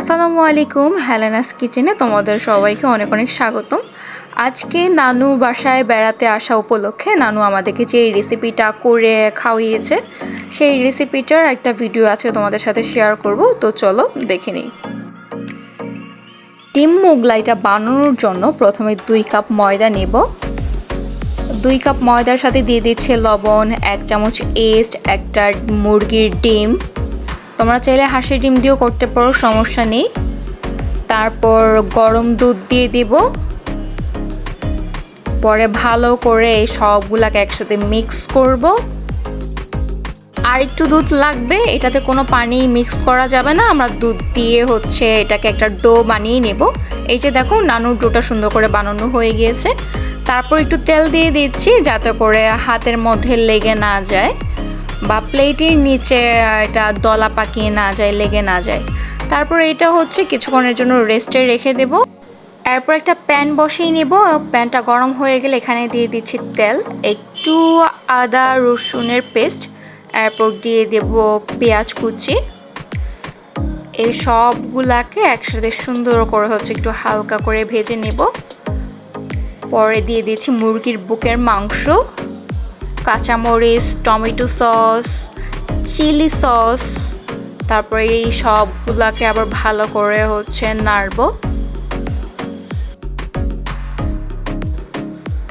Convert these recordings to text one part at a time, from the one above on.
আসসালামু আলাইকুম, হেলেনাস কিচেনে তোমাদের সবাইকে অনেক অনেক স্বাগতম। আজকে নানু বাসায় বেড়াতে আসা উপলক্ষে নানু আমাদেরকে যে রেসিপিটা করে খাওয়িয়েছে, সেই রেসিপিটার একটা ভিডিও আছে তোমাদের সাথে শেয়ার করব। তো চলো, দেখে নিই। ডিম মোগলাইটা বানানোর জন্য প্রথমে দুই কাপ ময়দা নেব। দুই কাপ ময়দার সাথে দিয়ে দিচ্ছে লবণ, এক চামচ এস্ট একটা মুরগির ডিম। তোমরা চাইলে হাঁসের ডিম দিয়েও করতে পারো, সমস্যা নেই। তারপর গরম দুধ দিয়ে দিব। পরে ভালো করে এই সবগুলাকে একসাথে মিক্স করব। আর একটু দুধ লাগবে, এটাতে কোনো পানি মিক্স করা যাবে না। আমরা দুধ দিয়ে হচ্ছে এটাকে একটা ডো বানিয়ে নেব। এই যে দেখো, নানুর ডোটা সুন্দর করে বানানো হয়ে গিয়েছে। তারপর একটু তেল দিয়ে দিচ্ছি, যাতে করে হাতের মধ্যে লেগে না যায়। বা প্লেটের নিচে এটা দলা পাকিয়ে না যায়, লেগে না যায়। তারপর এটা হচ্ছে কিছুক্ষণের জন্য রেস্টে রেখে দেব। এরপর একটা প্যান বসিয়ে নেব। প্যানটা গরম হয়ে গেলে এখানে দিয়ে দিচ্ছি তেল, একটু আদা রসুনের পেস্ট, এরপর দিয়ে দেব পেঁয়াজ কুচি। এই সবগুলাকে একসাথে সুন্দর করে হচ্ছে একটু হালকা করে ভেজে নেব। পরে দিয়ে দিয়েছি মুরগির বুকের মাংস। কাঁচামরিচ, টমেটো সস, চিলি সস, তারপরে এই সবগুলাকে আবার ভালো করে হচ্ছে নাড়ব।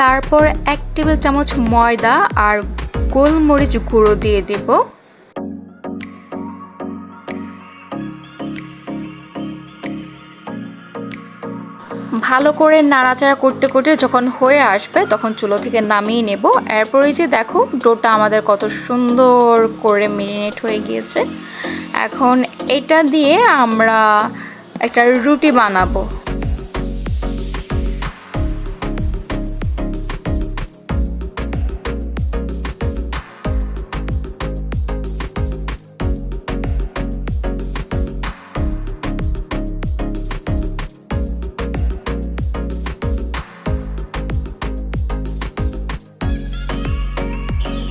তারপর এক টেবিল চামচ ময়দা আর গোলমরিচ গুঁড়ো দিয়ে দেবো। ভালো করে নাড়াচাড়া করতে করতে যখন হয়ে আসবে, তখন চুলো থেকে নামিয়ে নেব। এরপরে যে দেখো, ডোটা আমাদের কত সুন্দর করে মেরিনেট হয়ে গিয়েছে। এখন এটা দিয়ে আমরা একটা রুটি বানাবো।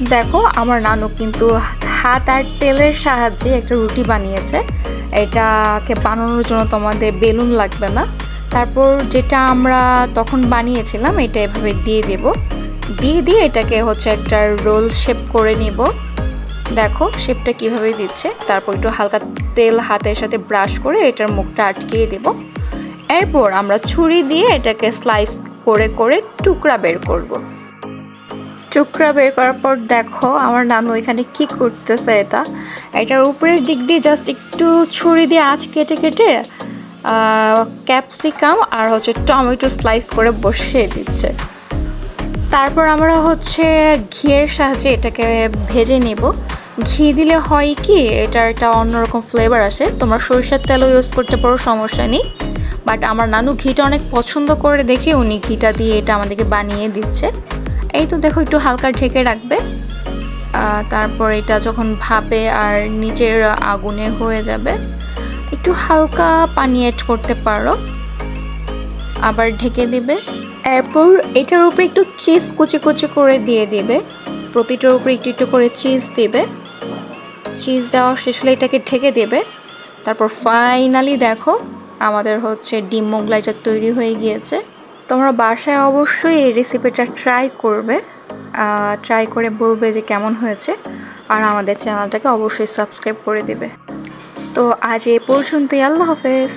দেখো, আমার নানু কিন্তু হাত আর তেলের সাহায্যে একটা রুটি বানিয়েছে। এটাকে বানানোর জন্য তোমাদের বেলুন লাগবে না। তারপর যেটা আমরা তখন বানিয়েছিলাম, এটা এভাবে দিয়ে দেব। দিয়ে দিয়ে এটাকে হচ্ছে একটা রোল শেপ করে নিব। দেখো, শেপটা কীভাবে দিচ্ছে। তারপর একটু হালকা তেল হাতের সাথে ব্রাশ করে এটার মুখটা আটকিয়ে দেব। এরপর আমরা ছুরি দিয়ে এটাকে স্লাইস করে করে টুকরা বের করব। টুকরা বের করার পর দেখো আমার নানু এখানে কি করতেছে এটা। এটার উপরের দিক দিয়ে জাস্ট একটু ছুরি দিয়ে আঁচ কেটে কেটে ক্যাপসিকাম আর হচ্ছে টমেটো স্লাইস করে বসিয়ে দিচ্ছে। তারপর আমরা হচ্ছে ঘিয়ের সাহায্যে এটাকে ভেজে নেব। ঘি দিলে হয় কি, এটার একটা অন্যরকম ফ্লেভার আসে। তোমরা সরিষার তেলও ইউজ করতে পারো, সমস্যা নেই। বাট আমার নানু ঘিটা অনেক পছন্দ করে দেখে উনি ঘিটা দিয়ে এটা আমাদেরকে বানিয়ে দিচ্ছে। এই তো দেখো, একটু হালকা ঢেকে রাখবে। তারপর এটা যখন ভাপে আর নিচের আগুনে হয়ে যাবে, একটু হালকা পানি অ্যাড করতে পারো। আবার ঢেকে দিবে। এরপর এটার উপরে একটু চিজ কুচি কুচি করে দিয়ে দিবে। প্রতিটার উপরে একটু একটু করে চিজ দিবে। চিজ দেওয়া শেষ হলে এটাকে ঢেকে দেবে। তারপর ফাইনালি দেখো, আমাদের হচ্ছে ডিম মোগলাইটা তৈরি হয়ে গিয়েছে। তোমরা বাসায় অবশ্যই এই রেসিপিটা ট্রাই করবে। ট্রাই করে বলবে যে কেমন হয়েছে। আর আমাদের চ্যানেলটাকে অবশ্যই সাবস্ক্রাইব করে দেবে। তো আজ এ পর্যন্তই, আল্লাহ হাফেজ।